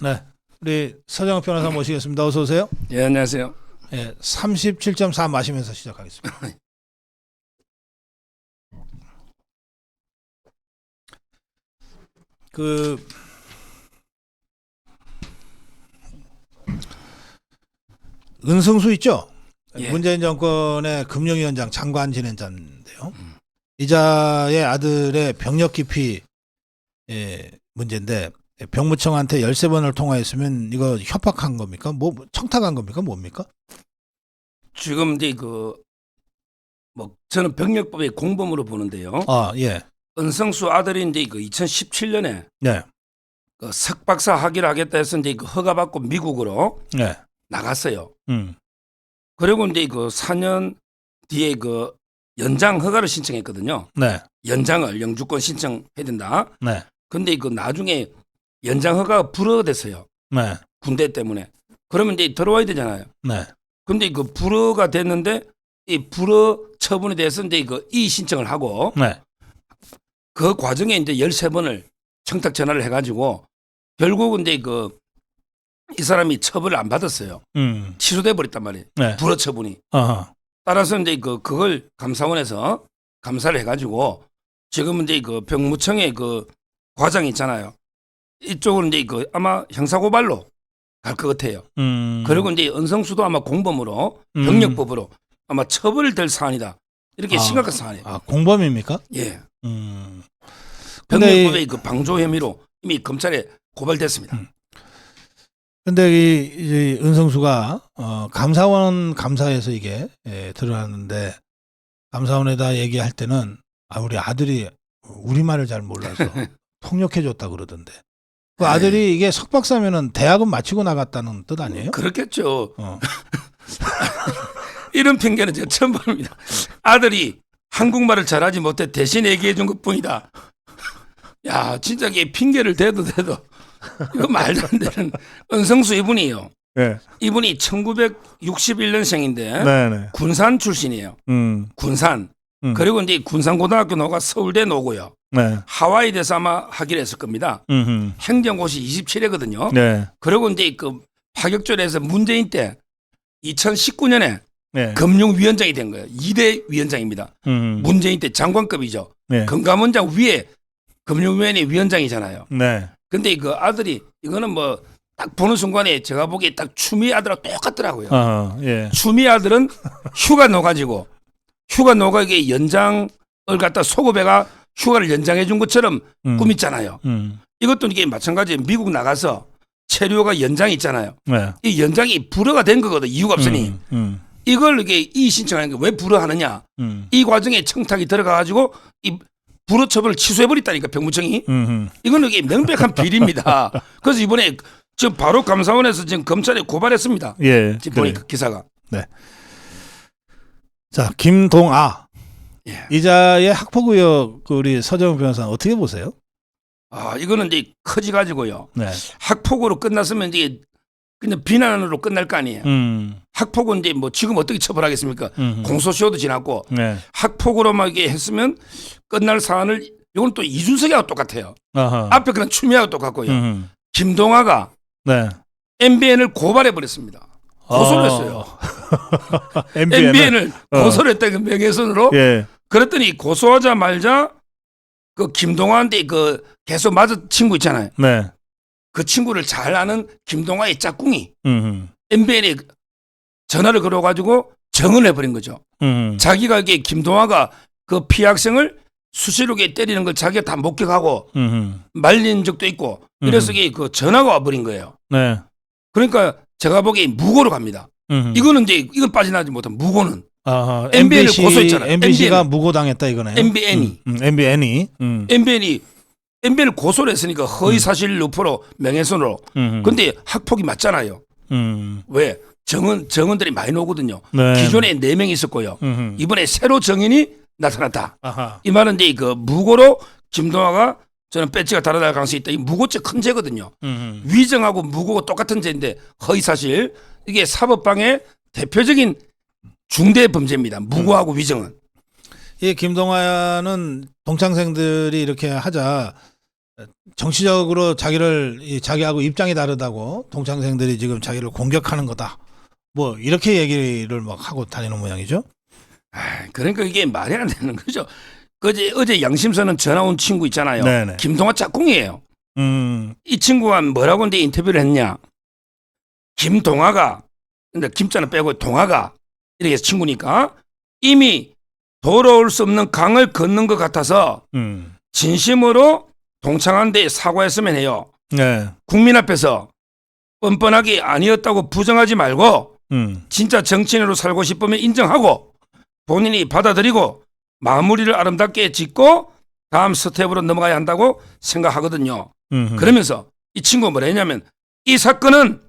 네. 우리 서정욱 변호사 모시겠습니다. 어서 오세요. 예, 안녕하세요. 예, 37.4 마시면서 시작하겠습니다. 그 은승수 있죠? 예. 문재인 정권의 금융위원장 장관 지낸 자인데요. 이자의 아들의 병력 기피 예, 문제인데 병무청한테 13번을 통화했으면 이거 협박한 겁니까? 뭐 청탁한 겁니까? 뭡니까? 지금 이제 그, 뭐, 저는 병력법의 공범으로 보는데요. 아, 예. 은성수 아들이 이제 그 2017년에 네. 그 석박사 학위를 하겠다 해서 이제 그 허가받고 미국으로 네. 나갔어요. 음. 그리고 이제 그 4년 뒤에 그 연장 허가를 신청했거든요. 네. 연장을 영주권 신청해야 된다. 네. 근데 그 나중에 연장 허가가 불허가 됐어요. 네. 군대 때문에. 그러면 이제 들어와야 되잖아요. 네. 근데 그 불허가 됐는데 이 불허 처분에 대해서 이제 그 이의 신청을 하고 네. 그 과정에 이제 13번을 청탁 전화를 해 가지고 결국은 이제 그 이 사람이 처벌을 안 받았어요. 음. 취소돼 버렸단 말이에요. 네. 불허 처분이. 아하. 따라서 이제 그 그걸 감사원에서 감사를 해 가지고 지금 이제 그 병무청의 그 과장 있잖아요. 이쪽은 이제 그 아마 형사고발로 갈 것 같아요. 음. 그리고 이제 은성수도 아마 공범으로 음. 병력법으로 아마 처벌될 사안이다. 이렇게 아. 심각한 사안이에요. 아, 공범입니까? 예. 음. 근데 이- 병력법의 그 방조 혐의로 이미 검찰에 고발됐습니다. 음. 근데 이, 이 은성수가 어, 감사원 감사에서 이게 예, 드러났는데 감사원에다 얘기할 때는 아 우리 아들이 우리 말을 잘 몰라서 폭력해줬다 그러던데 그 네. 아들이 이게 석박사면은 대학은 마치고 나갔다는 뜻 아니에요? 그렇겠죠. 어. 이런 핑계는 제가 처음 봅니다. 아들이 한국말을 잘하지 못해 대신 얘기해 준 것 뿐이다. 야, 진짜 이게 핑계를 대도 대도 이거 말도 안 되는 은성수 이분이요. 네. 이분이 1961년생인데 네 네. 군산 출신이에요. 음. 군산. 음. 그리고 이제 군산고등학교 나가 서울대 나오고요. 네. 하와이 대사 아마 하기로 했을 겁니다. 음. 행정고시 27회거든요. 네. 그리고 이제 그 파격절에서 문재인 때 2019년에 네. 금융위원장이 된 거예요. 2대 위원장입니다. 음. 문재인 때 장관급이죠. 네. 금감원장 위에 금융위원회 위원장이잖아요. 네. 근데 그 아들이 이거는 뭐 딱 보는 순간에 제가 보기에 딱 추미 아들하고 똑같더라고요. 아, 예. 추미 아들은 휴가 넣어가지고 휴가 넣어가게 연장을 갖다 소급해가 휴가를 연장해 준 것처럼 음. 꾸몄잖아요. 음. 이것도 이게 마찬가지 미국 나가서 체류가 연장이 있잖아요. 네. 이 연장이 불허가 된 거거든 이유가 없으니 음. 음. 이걸 이게 이 신청하는 게 왜 불허하느냐 음. 이 과정에 청탁이 들어가 가지고 이 불허 처벌을 취소해 버렸다니까 병무청이 음. 이거는 이게 명백한 비리입니다. 그래서 이번에 지금 바로 감사원에서 지금 검찰에 고발했습니다. 예. 지금 그래요. 보니까 기사가 자, 김동아 예. 이자의 학폭 의혹 그 우리 서정훈 변호사는 어떻게 보세요? 아 이거는 이제 커지 가지고요 네. 학폭으로 끝났으면 이제 그냥 비난으로 끝날 거 아니에요. 음. 학폭은 이제 뭐 지금 어떻게 처벌하겠습니까? 음. 공소시효도 지났고 네. 학폭으로만 이게 했으면 끝날 사안을 이건 또 이준석이하고 똑같아요. 아하. 앞에 그런 추미하고 똑같고요. 음. 김동아가 네. MBN을 고발해 버렸습니다. 고소를 어. 했어요. MBN. 을 MBN을 어. 고소를 했다 그 명예훼손으로. 예. 그랬더니 고소하자말자 그 김동아한테 그 계속 맞은 친구 있잖아요. 네. 그 친구를 잘 아는 김동아의 짝꿍이 음. MBN에 전화를 걸어가지고 정을 해버린 거죠. 음. 자기가 이게 김동아가 그 피학생을 수시로게 때리는 걸 자기가 다 목격하고 음. 말린 적도 있고 이래서 이게 그 전화가 와버린 거예요. 네. 그러니까 제가 보기에 무고로 갑니다. 음. 이거는 이제 이건 빠져나지 못한 무고는 아하. MBN 을 MBC, 고소했잖아요. MBC가 MBN. 무고당했다 이거네요. MBN이 음. 음. MBN이. 음. MBN이 MBN을 고소를 했으니까 허위 사실 유포로 명예훼손으로. 음. 근데 학폭이 맞잖아요. 음. 왜? 정은 정원들이 많이 나오거든요. 네. 기존에 네 명 있었고요. 음. 이번에 새로 정인이 나타났다. 아하. 이 말은 이제 그 무고로 김동아가 저는 배지가 달아날 가능성이 있다. 이 무고죄 큰 죄거든요. 음. 위정하고 무고가 똑같은 죄인데 허위 사실 이게 사법방의 대표적인 중대 범죄입니다. 무고하고 위정은. 이 김동아는 동창생들이 이렇게 하자 정치적으로 자기를 이 자기하고 입장이 다르다고 동창생들이 지금 자기를 공격하는 거다. 뭐 이렇게 얘기를 막 하고 다니는 모양이죠. 아, 그러니까 이게 말이 안 되는 거죠. 어제 어제 양심선은 전화 온 친구 있잖아요. 네네. 김동화 짝꿍이에요. 음, 이 친구가 뭐라고 근데 인터뷰를 했냐? 김동화가 근데 김자는 빼고 동화가 이렇게 해서 친구니까 이미 돌아올 수 없는 강을 걷는 것 같아서 음, 진심으로 동창한데 사과했으면 해요. 네, 국민 앞에서 뻔뻔하게 아니었다고 부정하지 말고 음, 진짜 정치인으로 살고 싶으면 인정하고 본인이 받아들이고 마무리를 아름답게 짓고 다음 스텝으로 넘어가야 한다고 생각하거든요. 음, 그러면서 이 친구가 뭐라 했냐면 이 사건은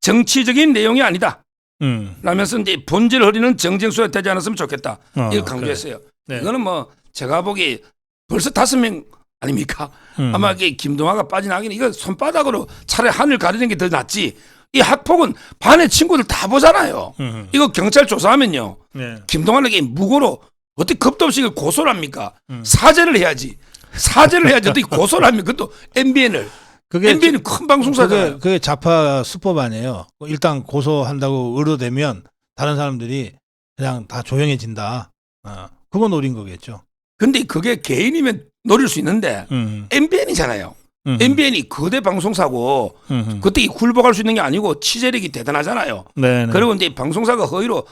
정치적인 내용이 아니다. 음, 라면서 이제 본질을 흐리는 정쟁수가 되지 않았으면 좋겠다. 어, 이걸 강조했어요. 그래. 네. 이거는 뭐 제가 보기 벌써 다섯 명 아닙니까? 음, 아마 이게 김동화가 빠져나기는 이거 손바닥으로 차라리 하늘 가리는 게 더 낫지. 이 학폭은 반의 친구들 다 보잖아요. 음, 이거 경찰 조사하면요. 네, 김동환에게 무고로 어떻게 겁도 없이 고소를 합니까? 음. 사죄를 해야지. 사죄를 해야지 어떻게 고소를 합니까? 그것도 MBN을. 그게 MBN은 큰 방송사잖아요. 그게, 그게 좌파 수법 아니에요. 일단 고소한다고 의뢰되면 다른 사람들이 그냥 다 조용해진다. 어, 그거 노린 거겠죠. 근데 그게 개인이면 노릴 수 있는데 음, MBN이잖아요. 음, MBN이 거대 방송사고 음, 음. 그때 굴복할 수 있는 게 아니고 취재력이 대단하잖아요. 네, 네. 그리고 이제 방송사가 허위로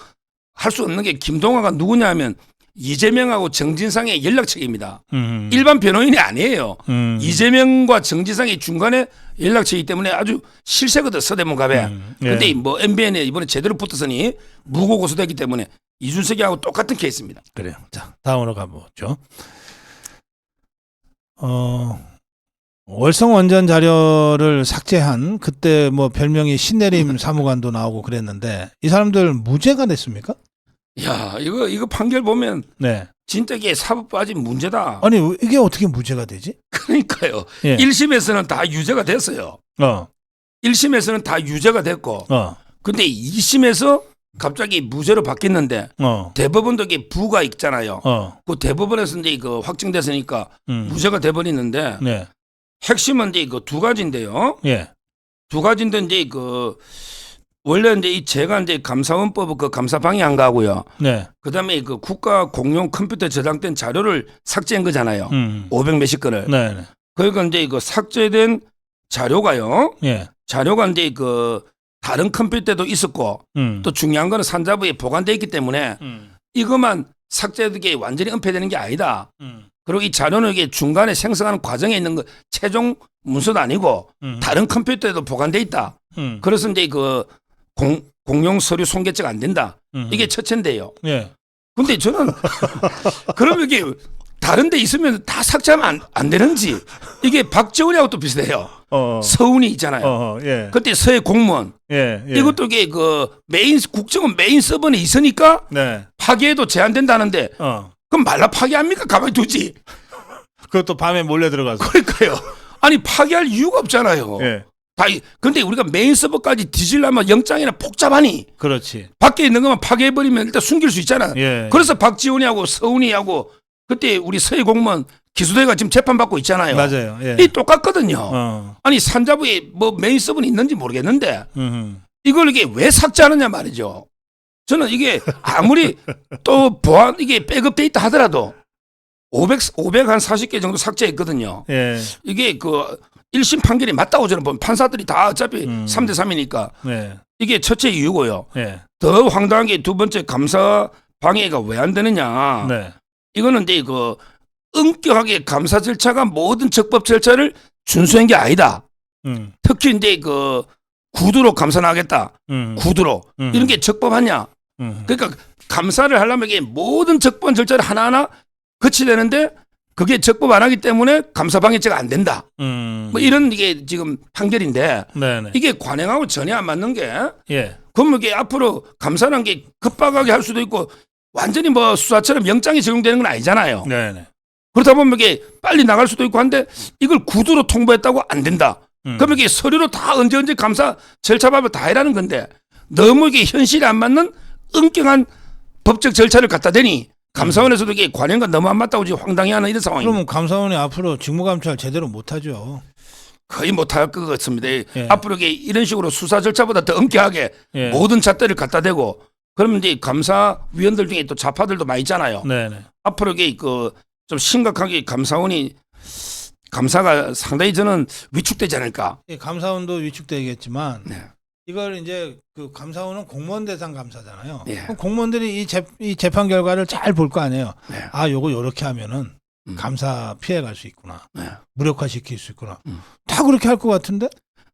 할 수 없는 게 김동화가 누구냐 하면 이재명하고 정진상의 연락책입니다. 음, 일반 변호인이 아니에요. 음, 이재명과 정지상이 중간에 연락처이기 때문에 아주 실세거든 서대문 갑에. 음, 예. 근데 뭐 MBN에 이번에 제대로 붙었으니 무고 고소됐기 때문에 이준석이하고 똑같은 케이스입니다. 그래요. 자, 다음으로 가보죠. 어, 월성 원전 자료를 삭제한 그때 뭐 별명이 신내림 사무관도 나오고 그랬는데 이 사람들 무죄가 됐습니까? 야 이거 이거 판결 보면 네. 진짜 이게 사법 빠진 문제다. 아니 이게 어떻게 무죄가 되지? 그러니까요. 예. 1심에서는 다 유죄가 됐어요. 어, 1심에서는 다 유죄가 됐고 어, 근데 2심에서 갑자기 무죄로 바뀌었는데 어, 대법원도 이게 부가 있잖아요. 어, 그 대법원에서 이제 그 확정됐으니까 음, 무죄가 돼버리는데 네, 핵심은 이제 그 두 가지인데요. 예, 두 가지인데 이제 그 원래 이제 이 제가 이제 감사원법 그 감사 방해 한 거고요. 네, 그다음에 그 국가 공용 컴퓨터 저장된 자료를 삭제한 거잖아요. 음, 500 몇십 건을. 네, 네, 그러니까 이제 그 삭제된 자료가요. 예, 자료가 이제 그 다른 컴퓨터도 있었고 음, 또 중요한 거는 산자부에 보관돼 있기 때문에 음, 이것만 이것만 삭제되게 완전히 은폐되는 게 아니다. 음, 그리고 이 자료는 이게 중간에 생성하는 과정에 있는 거 최종 문서도 아니고 음, 다른 컴퓨터에도 보관돼 있다. 음, 그래서 이제 그 공, 공용 서류 손괴죄가 안 된다. 음, 이게 첫째인데요. 예, 근데 저는 그러면 이게 다른 데 있으면 다 삭제하면 안, 안 되는지 이게 박지원이하고 또 비슷해요. 어, 서운이 있잖아요. 어, 예, 그때 서해 공무원 예, 예, 이것도 이게 그 메인 국정원 메인 서버에 있으니까 네, 파기해도 제한된다는데 어, 그럼 말라 파기합니까? 가만히 두지. 그것도 밤에 몰래 들어가서, 그러니까요. 아니 파기할 이유가 없잖아요. 예, 다 이- 근데 우리가 메인 서버까지 뒤질려면 영장이나 복잡하니 그렇지, 밖에 있는 것만 파괴해버리면 일단 숨길 수 있잖아. 예, 그래서 박지원이하고 서훈이하고 그때 우리 서해 공무원 기수대가 지금 재판받고 있잖아요. 맞아요, 예, 이 똑같거든요. 어, 아니 산자부에 뭐 메인 서버는 있는지 모르겠는데 음, 이걸 이게 왜 삭제하느냐 말이죠. 저는 이게 아무리 또 보안 이게 백업 데이터 하더라도 500, 500 한 40개 정도 삭제했거든요. 예, 이게 그 1심 판결이 맞다고 저는 보면 판사들이 다 어차피 음. 3대 3이니까 네, 이게 첫째 이유고요. 예, 더 황당한 게 두 번째 감사 방해가 왜 안 되느냐. 네, 이거는 이제 그 엄격하게 감사 절차가 모든 적법 절차를 준수한 게 아니다. 음, 특히 이제 그 구두로 감사하겠다. 음, 구두로 음, 이런 게 적법하냐? 음, 그러니까 감사를 하려면 이게 모든 적법 절차를 하나하나 거치되는데 그게 적법 안 하기 때문에 감사 방해죄가 안 된다. 음, 뭐 이런 이게 지금 판결인데 네, 네, 이게 관행하고 전혀 안 맞는 게 예, 그럼 이게 앞으로 감사라는 게 급박하게 할 수도 있고 완전히 뭐 수사처럼 영장이 적용되는 건 아니잖아요. 네, 네, 그렇다 보면 이게 빨리 나갈 수도 있고 한데 이걸 구두로 통보했다고 안 된다. 음, 그럼 이게 서류로 다 언제 언제 감사 절차 밟아 다 해라는 건데 너무 이게 현실에 안 맞는 엄격한 법적 절차를 갖다 대니 감사원에서도 이게 관행과 너무 안 맞다고 지금 황당해하는 이런 상황입니다. 그러면 감사원이 앞으로 직무감찰 제대로 못하죠. 거의 못할 것 같습니다. 예. 앞으로 이게 이런 식으로 수사 절차보다 더 엄격하게 예. 모든 잣대를 갖다 대고 그러면 이제 감사위원들 중에 또 좌파들도 많이 있잖아요. 네네. 앞으로 이게 그 좀 심각하게 감사원이 감사가 상당히 저는 위축되지 않을까. 이 감사원도 위축되겠지만 네. 이걸 이제 그 감사원은 공무원 대상 감사잖아요. 예. 그럼 공무원들이 이, 재, 이 재판 결과를 잘 볼 거 아니에요. 네. 아, 요거 요렇게 하면은 음. 감사 피해 갈 수 있구나. 네. 무력화 시킬 수 있구나. 음. 다 그렇게 할 것 같은데?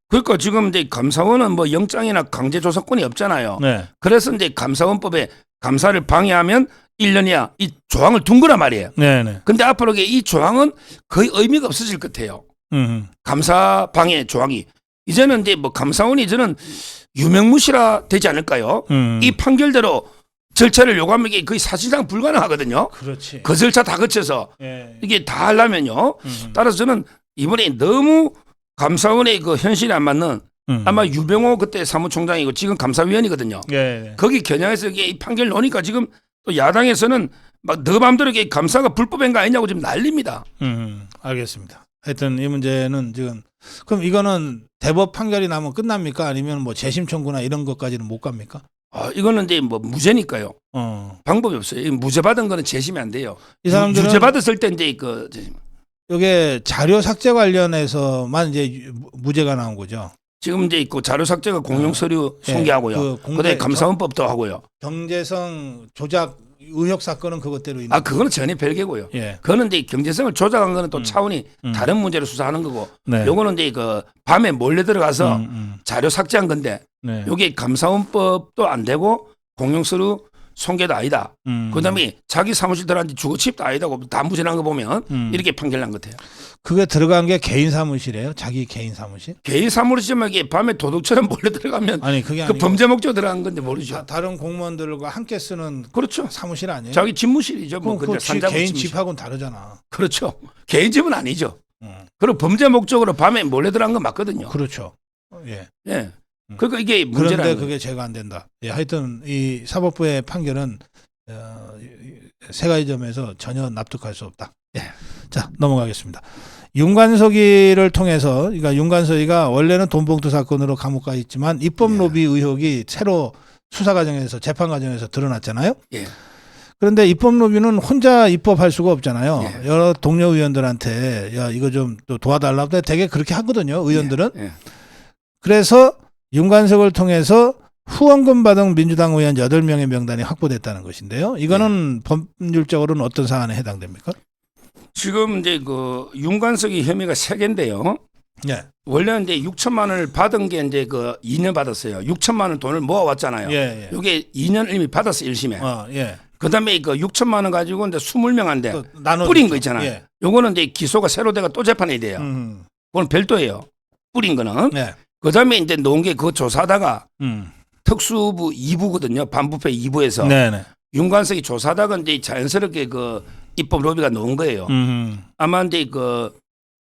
그러니까 지금 이제 감사원은 뭐 영장이나 강제 조사권이 없잖아요. 네. 그래서 이제 감사원법에 감사를 방해하면 1년 이하 이 조항을 둔 거란 말이에요. 네 네. 근데 앞으로 이게 이 조항은 거의 의미가 없어질 것 같아요. 음. 감사 방해 조항이 이제는 이제 뭐 감사원이 저는 유명무실화 되지 않을까요? 음. 이 판결대로 절차를 요구하면 이게 거의 사실상 불가능하거든요. 그렇지. 그 절차 다 거쳐서 예. 이게 다 하려면요. 음. 따라서 저는 이번에 너무 감사원의 그 현실에 안 맞는 음. 아마 유병호 그때 사무총장이고 지금 감사위원이거든요. 예. 거기 겨냥해서 이게 이 판결 나오니까 지금 또 야당에서는 막너 맘대로 이게 감사가 불법인 거 아니냐고 지금 난립니다. 음. 알겠습니다. 하여튼 이 문제는 지금 그럼 이거는 대법 판결이 나면 끝납니까? 아니면 뭐 재심 청구나 이런 것까지는 못 갑니까? 아, 이거는 이제 뭐 무죄니까요. 어. 방법이 없어요. 이 무죄 받은 거는 재심이 안 돼요. 이 사람들은 유죄 받았을 때 이제 그 재심. 이게 자료 삭제 관련해서만 이제 유- 무죄가 나온 거죠. 지금 이제 있고 자료 삭제가 공용 서류 예, 손괴하고요. 그그 공개- 다음에 감사원법도 하고요. 경제성 조작 의혹 사건은 그것대로 있는. 아 그거는 전혀 별개고요. 예. 그거는 이제 경제성을 조작한 거는 또 음. 차원이 음. 다른 문제로 수사하는 거고 네. 요거는 이제 그 밤에 몰래 들어가서 음, 음. 자료 삭제한 건데 네. 요게 감사원법도 안 되고 공용 서류 손괴도 아니다. 음. 그다음에 자기 사무실 들어간지 주거침입도 아니다고 다 무죄난 거 보면 음. 이렇게 판결 난 것 같아요. 그게 들어간 게 개인 사무실이에요? 자기 개인 사무실? 개인 사무실에만 이게 밤에 도둑처럼 몰래 들어가면 아니 그게 그 아니고 범죄 목적 들어간 건지 모르죠. 다, 다른 공무원들과 함께 쓰는 그렇죠. 사무실 아니에요? 자기 집무실이죠. 뭐 그럼 근데 그 지- 산자부 개인 집무실. 집하고는 다르잖아. 그렇죠. 개인 집은 아니죠. 음. 그리고 범죄 목적으로 밤에 몰래 들어간 건 맞거든요. 그렇죠. 예. 예. 음. 그러니까 이게 그런데 문제라는 거예요. 그게 제가 안 된다. 예, 하여튼 이 사법부의 판결은 어, 세 가지 점에서 전혀 납득할 수 없다. 예. 자 넘어가겠습니다. 윤관석이를 통해서 그러니까 윤관석이가 원래는 돈봉투 사건으로 감옥 가 있지만 입법 예. 로비 의혹이 새로 수사 과정에서 재판 과정에서 드러났잖아요. 예. 그런데 입법 로비는 혼자 입법할 수가 없잖아요. 예. 여러 동료 의원들한테 야 이거 좀또 도와달라고 되게 그렇게 하거든요. 의원들은 예. 그래서 윤관석을 통해서 후원금 받은 민주당 의원 8명의 명단이 확보됐다는 것인데요. 이거는 법률적으로는 어떤 사안에 해당됩니까? 지금 이제 그 윤관석이 혐의가 세 개인데요. 예. 원래 이제 6천만 원을 받은 게 이제 그 2년 받았어요. 6천만 원 돈을 모아왔잖아요. 예, 예. 이게 2년 이미 받았어 1심에. 어, 예. 그다음에 그 6천만 원 가지고 이제 20명한테 또 나눠 뿌린 거 있잖아요. 예. 요거는 이제 기소가 새로 돼가 또 재판이 돼요. 음. 그건 별도예요. 뿌린 거는. 예. 그 다음에 이제 놓은 게 그거 조사하다가 음. 특수부 2부거든요. 반부패 2부에서 네, 네. 윤관석이 조사하다가 이제 자연스럽게 그 입법 로비가 놓은 거예요. 음. 아마 이제 그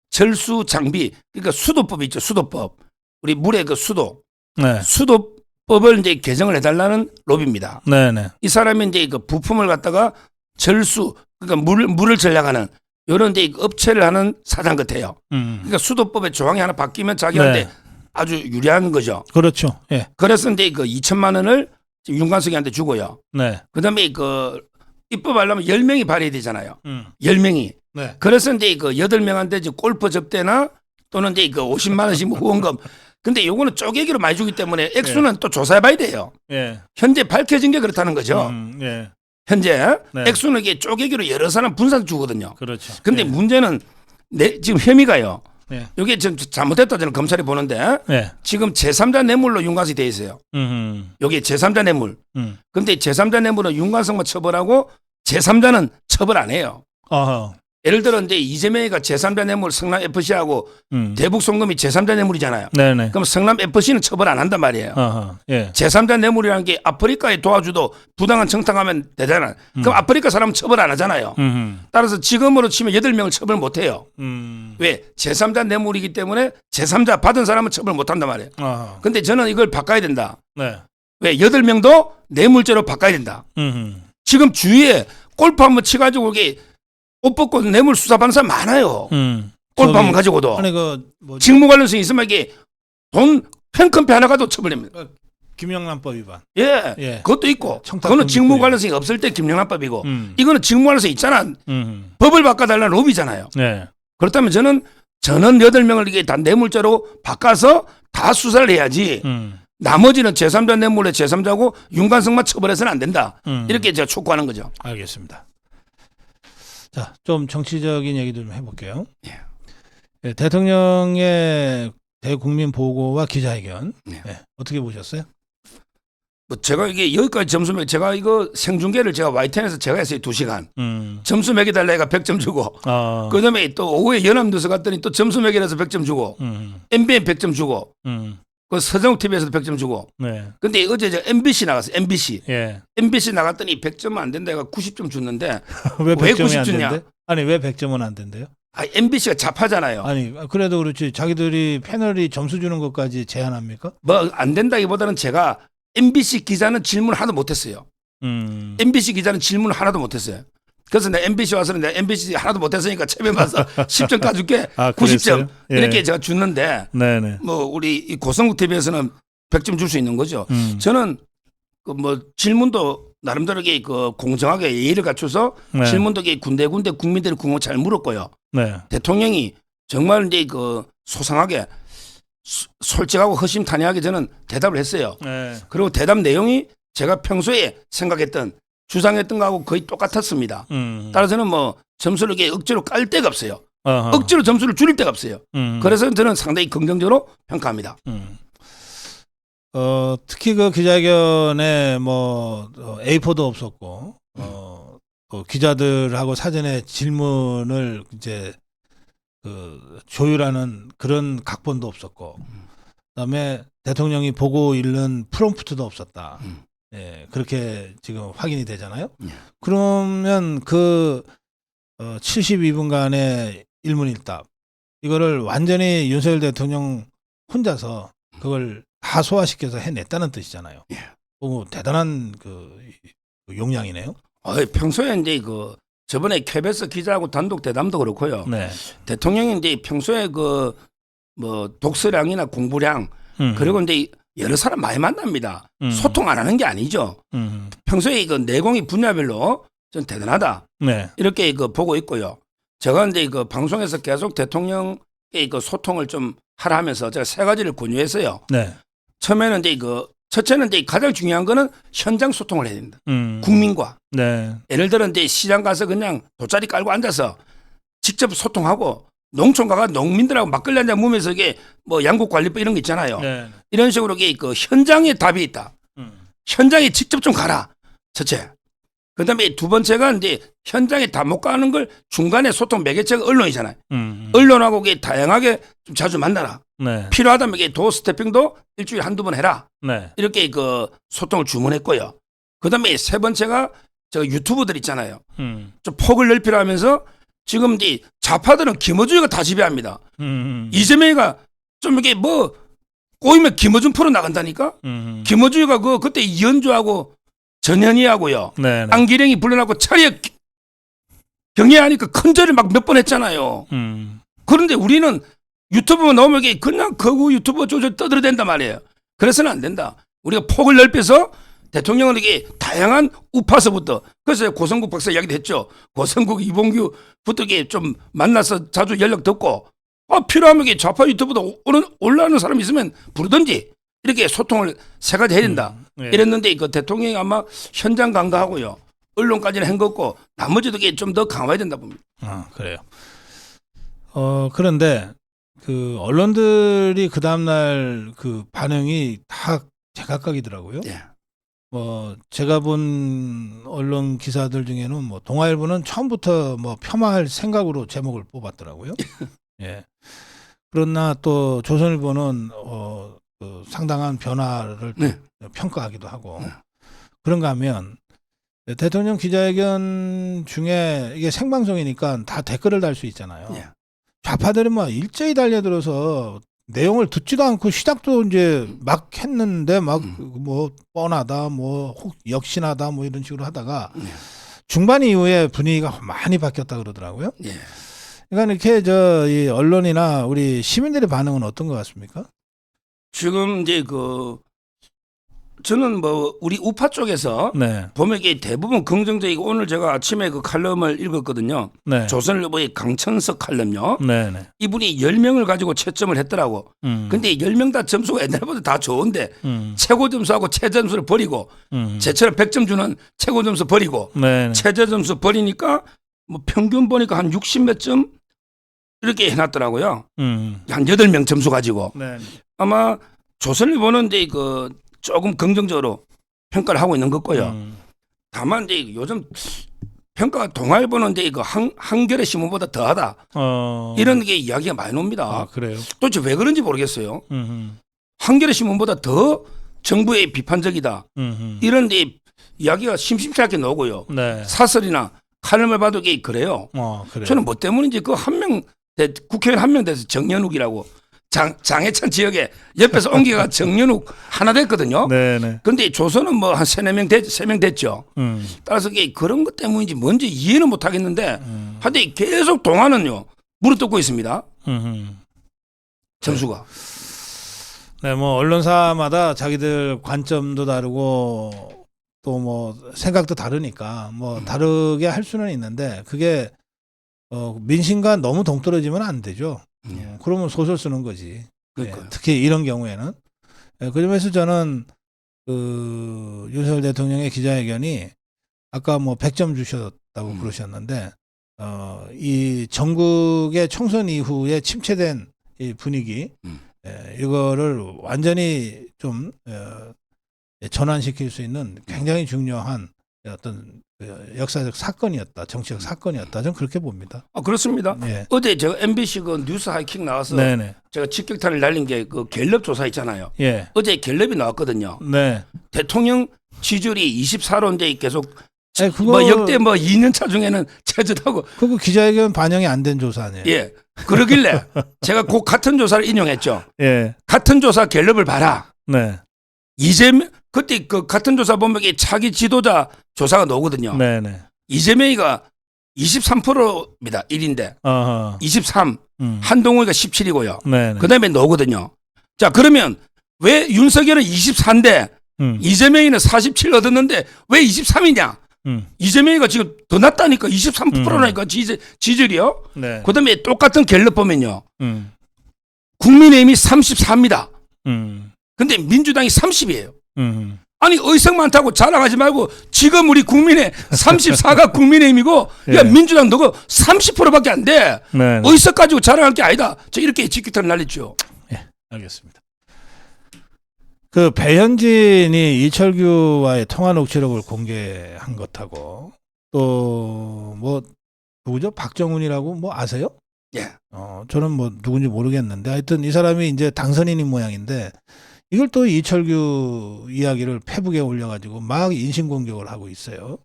절수 장비 그러니까 수도법 있죠. 수도법. 우리 물의 그 수도. 네. 수도법을 이제 개정을 해달라는 로비입니다. 네, 네. 이 사람이 이제 그 부품을 갖다가 절수 그러니까 물 물을 전략하는 이런 그 업체를 하는 사장 같아요. 음. 그러니까 수도법의 조항이 하나 바뀌면 자기한테 네. 아주 유리한 거죠. 그렇죠. 예. 그래서 이제 그 2천만 원을 윤관석이한테 주고요. 네. 그다음에 그 입법하려면 10명이 발의해야 되잖아요. 음. 10명이. 네. 그래서 이제 그 8명한테 이제 골프 접대나 또는 이제 그 50만 원씩 뭐 후원금. 근데 요거는 쪼개기로 많이 주기 때문에 액수는 또 조사해 봐야 돼요. 예. 현재 밝혀진 게 그렇다는 거죠. 음. 예. 현재 네. 액수는 이게 쪼개기로 여러 사람 분산 주거든요. 그렇죠. 근데 예. 문제는 내 지금 혐의가요. 예. 이게 지금 잘못됐다 저는 검찰이 보는데 예. 지금 제3자 뇌물로 윤관석이 돼 있어요. 음. 여기 제3자 뇌물. 음. 근데 제3자 뇌물은 윤관석만 처벌하고 제3자는 처벌 안 해요. 어허. 예를 들어 이제 이재명이가 제3자 뇌물 성남 FC하고 음. 대북 송금이 제3자 뇌물이잖아요. 네, 네. 그럼 성남 FC는 처벌 안 한단 말이에요. 예. 제3자 뇌물이라는 게 아프리카에 도와주도 부당한 청탁하면 되잖아. 그럼 아프리카 사람은 처벌 안 하잖아요. 음. 따라서 지금으로 치면 8명을 처벌 못 해요. 음. 왜? 제3자 뇌물이기 때문에 제3자 받은 사람은 처벌 못 한단 말이에요. 어허. 근데 저는 이걸 바꿔야 된다. 네. 왜? 8명도 뇌물죄로 바꿔야 된다. 음. 지금 주위에 골프 한번 치가지고 이게 옷 벗고 뇌물 수사받는 사람 많아요. 음. 골프 저기, 한번 가지고도 아니 그뭐 직무 관련성이 있으면 이게 돈 팬컴피 하나 가도 처벌됩니다. 김영란법 위반. 예. 예. 그것도 있고 청탁 그거는 금지 직무. 관련성이 없을 때 김영란법이고 음. 이거는 직무 관련성이 있잖아. 음. 법을 바꿔달라는 로비잖아요. 네. 그렇다면 저는 전원 여덟 명을 이게 다 뇌물죄로 바꿔서 다 수사를 해야지 음. 나머지는 제3자 뇌물에 제3자고 윤관성만 처벌해서는 안 된다. 음. 이렇게 제가 촉구하는 거죠. 알겠습니다. 자, 좀 정치적인 얘기도 좀 해볼게요. 예. 예, 대통령의 대국민 보고와 기자회견 예. 예, 어떻게 보셨어요? 뭐 제가 이게 여기까지 점수 매 제가 이거 생중계를 제가 YTN에서 제가 했어요. 두 시간 음. 점수 매겨달라 해가 100점 주고 아. 그다음에 또 오후에 연합뉴스 갔더니 또 점수 매겨라서 100점 주고 음. MBN 100점 주고 음. 그 서정욱 TV에서도 100점 주고 네. 근데 어제 저 MBC 나갔어요. MBC. 예. MBC 나갔더니 100점은 안 된다 해가 90점 줬는데 왜왜 100점이 안90 주냐? 된대? 아니, 왜 100점은 안 된대요? 아, MBC가 잡하잖아요. 아니, 그래도 그렇지. 자기들이 패널이 점수 주는 것까지 제한합니까? 뭐 안 된다기보다는 제가 MBC 기자는 질문 하나도 못했어요. 음. MBC 기자는 질문 하나도 못했어요. 그래서 내가 MBC 와서는 내가 MBC 하나도 못했으니까 봐서 10점 까줄게 아, 90점 그랬어요? 예. 이렇게 제가 줬는데 네네. 뭐 우리 이 고성국 TV에서는 100점 줄 수 있는 거죠. 음. 저는 그 뭐 질문도 나름대로 그 공정하게 예의를 갖춰서 네. 질문도 군데군데 국민들이 궁금 잘 물었고요. 네. 대통령이 정말 이제 그 소상하게 소- 솔직하고 허심탄회하게 저는 대답을 했어요. 네. 그리고 대답 내용이 제가 평소에 생각했던 주장했던 거하고 거의 똑같았습니다. 음. 따라서는 뭐 점수를 이게 억지로 깔 데가 없어요. 어허. 억지로 점수를 줄일 데가 없어요. 음. 그래서 저는 상당히 긍정적으로 평가합니다. 음. 어, 특히 그 기자회견에 뭐 어, A4도 없었고 어, 또 기자들하고 사전에 질문을 이제 그 조율하는 그런 각본도 없었고 그다음에 대통령이 보고 읽는 프롬프트도 없었다. 음. 예, 그렇게 지금 확인이 되잖아요. 예. 그러면 그 어, 72분간의 일문일답 이거를 완전히 윤석열 대통령 혼자서 그걸 다 소화시켜서 해냈다는 뜻이잖아요. 예. 오, 대단한 그, 그 용량이네요. 어, 평소에 이제 그 저번에 KBS 기자하고 단독 대담도 그렇고요. 네. 대통령이 이제 평소에 그 뭐 독서량이나 공부량 음. 그리고 이제 여러 사람 많이 만납니다. 음. 소통 안 하는 게 아니죠. 음. 평소에 그 내공이 분야별로 좀 대단하다 네. 이렇게 그 보고 있고요. 제가 이제 그 방송에서 계속 대통령의 그 소통을 좀 하라 하면서 제가 세 가지를 권유했어요. 네. 처음에는 이제 그 첫째는 이제 가장 중요한 거는 현장 소통을 해야 된다. 음. 국민과 네. 예를 들어 이제 시장 가서 그냥 돗자리 깔고 앉아서 직접 소통하고 농촌 가가 농민들하고 막걸리 한잔 먹으면서 이게 뭐 양국 관리법 이런 거 있잖아요. 네. 이런 식으로 이게 그 현장에 답이 있다. 음. 현장에 직접 좀 가라. 첫째. 그다음에 두 번째가 이제 현장에 다 못 가는 걸 중간에 소통 매개체가 언론이잖아요. 음. 언론하고 이게 다양하게 좀 자주 만나라. 네. 필요하다면 이게 도어 스태핑도 일주일에 한두 번 해라. 네. 이렇게 그 소통을 주문했고요. 그다음에 세 번째가 저 유튜브들 있잖아요. 음. 좀 폭을 넓히라 하면서 지금 이제 좌파들은 김어준이가 다 지배합니다. 음. 이재명이가 좀 이렇게 뭐 꼬이면 김어준 프로 나간다니까? 음. 김어준이가 그 그때 이현주하고 전현희하고요. 네. 네. 안기령이 불러나고 차리에 경례하니까 큰 절을 막 몇 번 했잖아요. 음. 음. 그런데 우리는 유튜브만 나오면 이게 그냥 거구 유튜버 조절 떠들어댄단 말이에요. 그래서는 안 된다. 우리가 폭을 넓혀서 대통령은 이게 다양한 우파서부터 그래서 고성국 박사 이야기도 했죠. 고성국 이봉규부터 이게 좀 만나서 자주 연락 듣고 아, 필요하면 이게 좌파 유튜브도 오는 올라오는 사람 있으면 부르든지 이렇게 소통을 세 가지 해야 된다. 네. 이랬는데 그 대통령이 아마 현장 강화하고요. 언론까지는 헹궜고 나머지도 이게 좀 더 강화해야 된다 봅니다. 아, 그래요. 어, 그런데 그 언론들이 그 다음날 그 반응이 다 제각각이더라고요. 예. 뭐 제가 본 언론 기사들 중에는 뭐 동아일보는 처음부터 뭐 폄하할 생각으로 제목을 뽑았더라고요. 예. 그러나 또 조선일보는 어, 그 상당한 변화를 또 네. 평가하기도 하고 네. 그런가 하면 대통령 기자회견 중에 이게 생방송이니까 다 댓글을 달 수 있잖아요. 예. 좌파들은 뭐 일제히 달려들어서 내용을 듣지도 않고 시작도 이제 막 했는데 막 음. 뭐 뻔하다 뭐 혹 역신하다 뭐 이런 식으로 하다가 네. 중반 이후에 분위기가 많이 바뀌었다 그러더라고요. 예. 그러니까 이렇게 저 이 언론이나 우리 시민들의 반응은 어떤 것 같습니까? 지금 이제 그 저는 뭐 우리 우파 쪽에서 네, 보면 이게 대부분 긍정적이고 오늘 제가 아침에 그 칼럼을 읽었거든요. 네, 조선일보의 강천석 칼럼요. 네, 네. 이분이 10명을 가지고 채점을 했더라고. 음, 근데 10명 다 점수가 옛날보다 다 좋은데 음, 최고 점수하고 최저 점수를 버리고 음. 제처럼 100점 주는 최고 점수 버리고 네, 네. 최저 점수 버리니까 뭐 평균 보니까 한 60몇 점 이렇게 해놨더라고요. 음, 한 8명 점수 가지고. 네, 아마 조선일보는 이제 그 조금 긍정적으로 평가를 하고 있는 거고요. 음, 다만 이제 요즘 평가가 동아일보는 이제 그 한, 한겨레 신문보다 더하다 어, 이런 게 이야기가 많이 놉니다. 아 그래요. 도대체 왜 그런지 모르겠어요. 음, 음, 한겨레 신문보다 더 정부에 비판적이다 음, 이런 데 이야기가 심심치 않게 나오고요. 음. 네, 사설이나 칼럼을 봐도 이게 그래요. 어 그래요. 저는 뭐 때문인지 그 한 명 국회의원 한 명 돼서 정연욱이라고 장 장해찬 지역에 옆에서 옮겨가 정연욱 하나 됐거든요. 네, 네. 근데 조선은 뭐 한 세네 명 됐, 세명 됐죠. 음, 따라서 이게 그런 것 때문인지 뭔지 이해는 못 하겠는데 음, 하여튼 계속 동화는요 무릎 꿇고 있습니다. 음, 음. 점수가. 네, 뭐 언론사마다 자기들 관점도 다르고 또 뭐 생각도 다르니까 뭐 음. 다르게 할 수는 있는데 그게 어 민심과 너무 동떨어지면 안 되죠. 어, 그러면 소설 쓰는 거지. 그러니까요. 예, 특히 이런 경우에는 예, 그 점에서 저는 그 윤석열 대통령의 기자회견이 아까 뭐 100점 주셨다고 음. 그러셨는데 어 이 전국의 총선 이후에 침체된 이 분위기 음. 예, 이거를 완전히 좀 어, 전환시킬 수 있는 굉장히 중요한 어떤 그 역사적 사건이었다, 정치적 사건이었다. 저는 그렇게 봅니다. 아 그렇습니다. 예. 어제 제가 MBC 그 뉴스 하이킹 나와서 네네. 제가 직격탄을 날린 게 그 갤럽 조사 있잖아요. 예. 어제 갤럽이 나왔거든요. 네. 대통령 지지율이 24로인데 계속 아니, 그거 뭐 역대 뭐 2년 차 중에는 최저다고 그거 기자회견 반영이 안 된 조사 아니에요? 예 그러길래 제가 그 같은 조사를 인용했죠. 예. 같은 조사 갤럽을 봐라. 네. 이재명 그때 그 같은 조사 보면 이게 차기 지도자 조사가 나오거든요. 네네. 이재명이가 23%입니다. 1인데 어허. 23 음. 한동훈이가 17이고요. 네네. 그 다음에 나오거든요. 자 그러면 왜 윤석열은 24인데 음. 이재명이는 47 얻었는데 왜 23이냐? 음. 이재명이가 지금 더 낮다니까 23%라니까 지지, 지지율이요. 네. 그 다음에 똑같은 갤럽 보면요. 음. 국민의힘이 34입니다. 음. 근데 민주당이 30이에요. 음. 아니 의석 많다고 자랑하지 말고 지금 우리 국민의 34가 국민의힘이고 예. 야 민주당 너가 30%밖에 안 돼. 네. 의석 가지고 자랑할 게 아니다. 저 이렇게 직격탄을 날렸죠. 알겠습니다. 그 배현진이 이철규와의 통화 녹취록을 공개한 것하고 또 뭐 누구죠? 박정훈이라고 뭐 아세요? 예. 어, 저는 뭐 누군지 모르겠는데 하여튼 이 사람이 이제 당선인인 모양인데 이걸 또 이철규 이야기를 페북에 올려가지고 막 인신공격을 하고 있어요.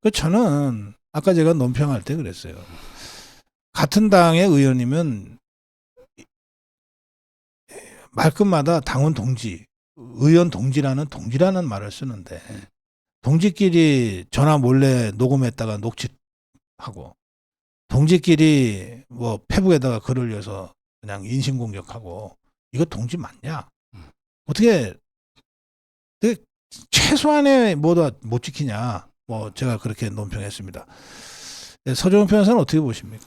그 저는 아까 제가 논평할 때 그랬어요. 같은 당의 의원이면 말끝마다 당원 동지, 의원 동지라는 동지라는 말을 쓰는데 동지끼리 전화 몰래 녹음했다가 녹취하고 동지끼리 뭐 페북에다가 글을 올려서 그냥 인신공격하고 이거 동지 맞냐? 어떻게 최소한의 뭐도 못 지키냐? 뭐 제가 그렇게 논평했습니다. 네, 서정훈 변호사는 어떻게 보십니까?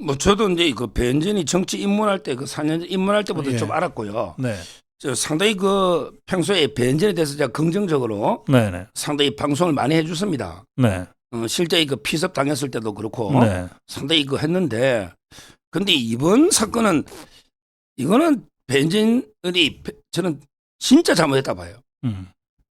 뭐 저도 이제 그 배현진이 정치 입문할 때 그 4년 입문할 때부터 예. 좀 알았고요. 네, 저 상당히 그 평소에 배현진에 대해서 제가 긍정적으로 네, 네, 상당히 방송을 많이 해줬습니다. 네, 어, 실제 그 피습 당했을 때도 그렇고 네, 상당히 그 했는데 근데 이번 사건은 이거는 배- 저는 진짜 잘못했다 봐요. 음,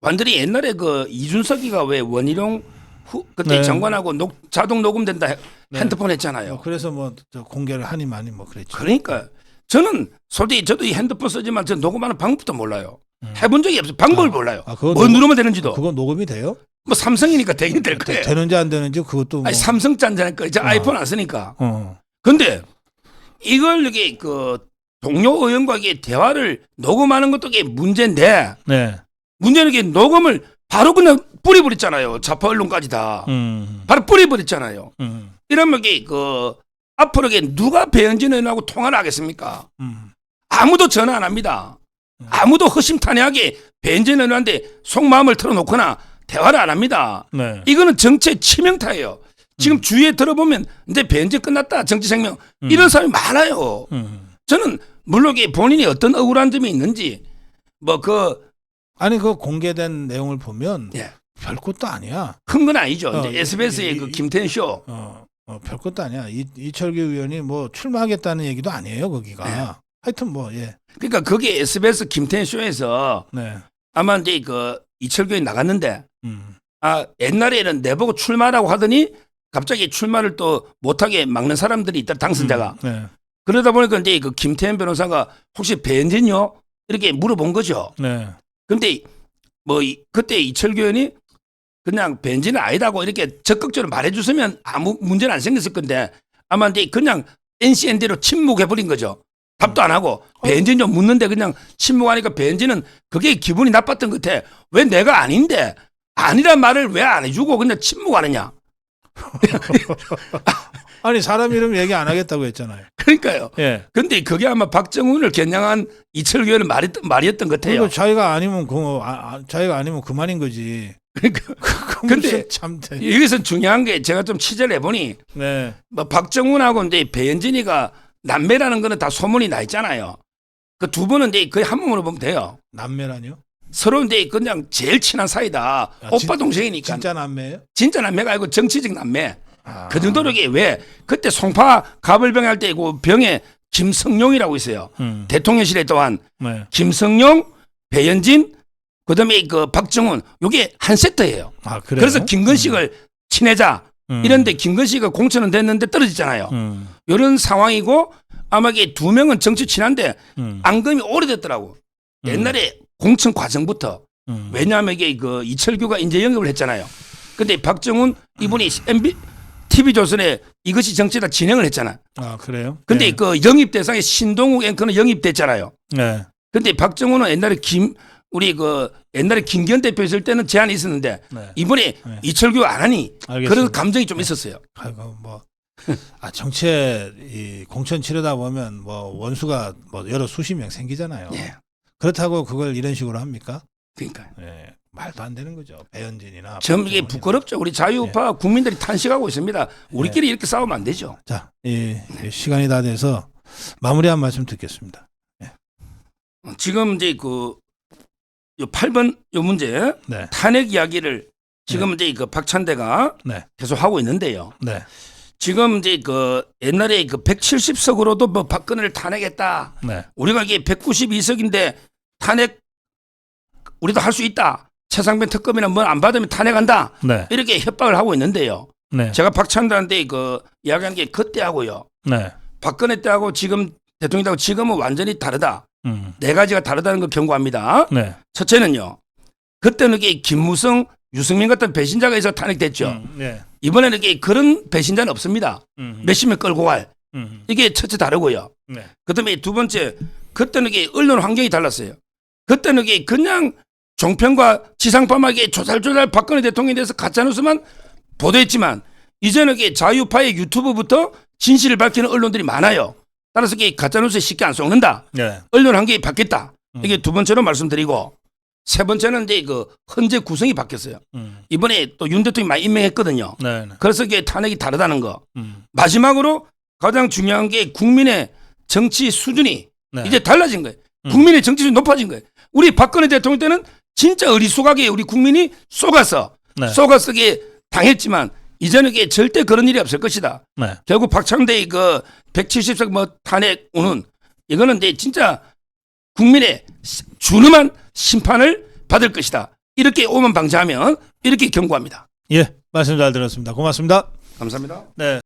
완전히 옛날에 그 이준석이가 왜 원희룡 후 그때 네. 장관하고 녹, 자동 녹음된다 해- 네. 핸드폰 했잖아요. 뭐 그래서 뭐저 공개를 하니 많이 뭐 그랬죠. 그러니까 저는 솔직히 저도 이 핸드폰 쓰지만 저 녹음하는 방법도 몰라요. 음. 해본 적이 없어요. 방법을 아, 몰라요. 아, 뭐 녹음- 누르면 되는지도. 그거 녹음이 돼요? 뭐 삼성이니까 되긴 될 되- 거예요. 되는지 안 되는지 그것도 뭐. 아니 삼성 짠잖아요. 이제 어. 아이폰 안 쓰니까. 어. 근데 이걸 이게 그 동료 의원과 이게 대화를 녹음하는 것도 이게 문제인데 네. 문제는 이게 녹음을 바로 그냥 뿌리버렸잖아요. 좌파 언론까지 다. 음. 바로 뿌리버렸잖아요. 음. 이러면 그 앞으로 누가 배현진 의원하고 통화를 하겠습니까? 음. 아무도 전화 안 합니다. 아무도 허심탄회하게 배현진 의원한테 속마음을 털어놓거나 대화를 안 합니다. 네. 이거는 정치의 치명타예요. 지금 주위에 들어보면 이제 배현진 끝났다 정치 생명 이런 사람이 많아요. 음. 저는 물론 본인이 어떤 억울한 점이 있는지 뭐그 아니 그 공개된 내용을 보면 예. 별 것도 아니야. 큰 건 아니죠. 어, 이제 이- SBS의 이- 그 이- 김태현 쇼. 어, 어, 별 것도 아니야. 이, 이철규 의원이 뭐 출마하겠다는 얘기도 아니에요, 거기가. 네. 하여튼 뭐 예. 그러니까 그게 SBS 김태현 쇼에서 네. 아마 이제 그 이철규에 나갔는데 음. 아 옛날에는 내보고 출마라고 하더니 갑자기 출마를 또 못하게 막는 사람들이 있다 당선자가 음, 네. 그러다 보니까 이제 그 김태현 변호사가 혹시 배현진요 이렇게 물어본 거죠. 네. 근데 뭐 이- 그때 이철규 의원이 그냥 벤진은 아니다고 이렇게 적극적으로 말해줬으면 아무 문제는 안 생겼을 건데 아마 이제 그냥 NCN대로 침묵해버린 거죠. 답도 안 하고 벤진 좀 묻는데 그냥 침묵하니까 벤진은 그게 기분이 나빴던 것 같아. 왜 내가 아닌데 아니란 말을 왜 안 해주고 그냥 침묵하느냐. 아니 사람 이름 얘기 안 하겠다고 했잖아요. 그러니까요. 예. 근데 그게 아마 박정훈을 겨냥한 이철규 의원의 말이었던, 말이었던 것 같아요. 그리고 자기가 아니면 그 아, 아, 자기가 아니면 그만인 거지. 그러니까 그 근데 참 대- 여기서 중요한 게 제가 좀 취재를 해보니 네. 뭐 박정훈하고 이제 배현진이가 남매라는 거는 다 소문이 나 있잖아요. 그 두 분은 이제 거의 한 몸으로 보면 돼요. 남매라니요? 서로 이제 그냥 제일 친한 사이다. 야, 오빠 진- 동생이니까. 진짜, 진짜 남매예요? 남매가 아니고 정치적 남매. 아. 그 정도로 이게 왜 그때 송파 가벌병 할 때 그 병에 김성룡이라고 있어요. 음. 대통령실에 또한 네. 김성룡, 배현진, 그다음에 그 박정훈 요게 한 세트예요. 아 그래요? 그래서 김건식을 친해자 음. 이런데 김건식가 공천은 됐는데 떨어졌잖아요. 음. 이런 상황이고 아마 이게 두 명은 정치 친한데 음. 앙금이 오래됐더라고. 옛날에 공천 과정부터 음. 왜냐하면 이게 그 이철규가 인재 영입을 했잖아요. 근데 박정훈 이분이 MB TV 조선에 이것이 정치다 진행을 했잖아. 아 그래요? 근데 네. 그 영입 대상에 신동욱 앵커는 영입됐잖아요. 네. 근데 박정훈은 옛날에 김 우리 그 옛날에 김기현 대표 있을 때는 제한이 있었는데 네. 이번에 네. 이철규 안 하니 알겠습니다. 그런 감정이 좀 있었어요. 아이고 뭐. 아 정치에 이 공천 치르다 보면 뭐 원수가 뭐 여러 수십 명 생기잖아요. 예. 그렇다고 그걸 이런 식으로 합니까? 그러니까 예. 말도 안 되는 거죠. 배현진이나 박정훈이나. 부끄럽죠. 우리 자유우파 국민들이 탄식하고 있습니다. 우리끼리 이렇게 싸우면 안 되죠. 자, 이, 이 시간이 다 돼서 마무리 한 말씀 듣겠습니다. 지금 이제 그, 요 8번 요 문제 네. 탄핵 이야기를 지금 이제 그 박찬대가 네. 계속 하고 있는데요. 네. 지금 이제 그 옛날에 그 170석으로도 뭐 박근혜를 탄핵했다. 네. 우리가 이게 192석인데 탄핵 우리도 할 수 있다. 최상변 특검이나 뭐 안 받으면 탄핵한다. 네. 이렇게 협박을 하고 있는데요. 네. 제가 박찬대한테 그 이야기한 게 그때 하고요. 네. 박근혜 때하고 지금 대통령 때하고 지금은 완전히 다르다. 음. 네 가지가 다르다는 걸 경고합니다. 네. 첫째는요. 그때는 이게 김무성, 유승민 같은 배신자가 있어 탄핵됐죠. 음. 네. 이번에는 이게 그런 배신자는 없습니다. 음. 몇십 명 끌고 갈. 음. 이게 첫째 다르고요. 네. 그다음에 두 번째, 그때는 이게 언론 환경이 달랐어요. 그때는 이게 그냥 종편과 지상파막에 조잘조잘 박근혜 대통령에 대해서 가짜뉴스만 보도했지만 이제는 자유파의 유튜브부터 진실을 밝히는 언론들이 많아요. 따라서 가짜뉴스에 쉽게 안 속는다. 네. 언론 환경이 바뀌었다. 음. 이게 두 번째로 말씀드리고 세 번째는 이제 그 헌재 구성이 바뀌었어요. 음. 이번에 또 윤 대통령이 많이 임명했거든요. 네. 네. 그래서 이게 탄핵이 다르다는 거. 음. 마지막으로 가장 중요한 게 국민의 정치 수준이 네. 이제 달라진 거예요. 음. 국민의 정치 수준이 높아진 거예요. 우리 박근혜 대통령 때는 진짜 어리숙하게 우리 국민이 속아서 네. 속아서게 당했지만 이제는 이게 절대 그런 일이 없을 것이다. 네. 결국 박창대의 그 170석 뭐 탄핵 오는 이거는 이제 진짜 국민의 준엄한 심판을 받을 것이다. 이렇게 오만 방지하면 이렇게 경고합니다. 예. 말씀 잘 들었습니다. 고맙습니다. 감사합니다. 네.